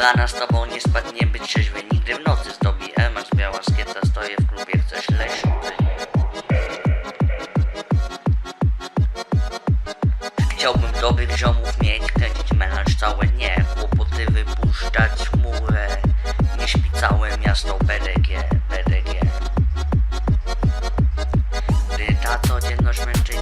Rana z tobą nie spać, nie być trzeźwy Nigdy w nocy zdobi Emax biała skieta Stoję w klubie, chcesz leśny Chciałbym dobrych ziomów mieć, kręcić melanż całe nie Kłopoty wypuszczać w chmurę Nie śpi całe miasto BDG, BDG Gdy ta codzienność męczy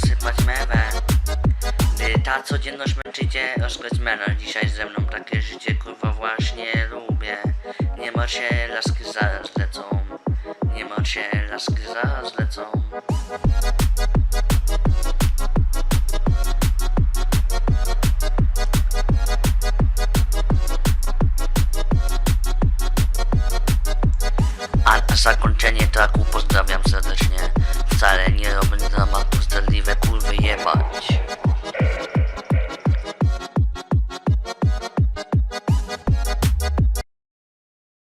Tu sypać mewę Gdy ta codzienność męczy cię Rozkład melanż dzisiaj ze mną Takie życie kurwa właśnie lubię. Nie martw się, laski zaraz lecą Nie martw się, laski zaraz lecą zakończenie traku pozdrawiam serdecznie. Wcale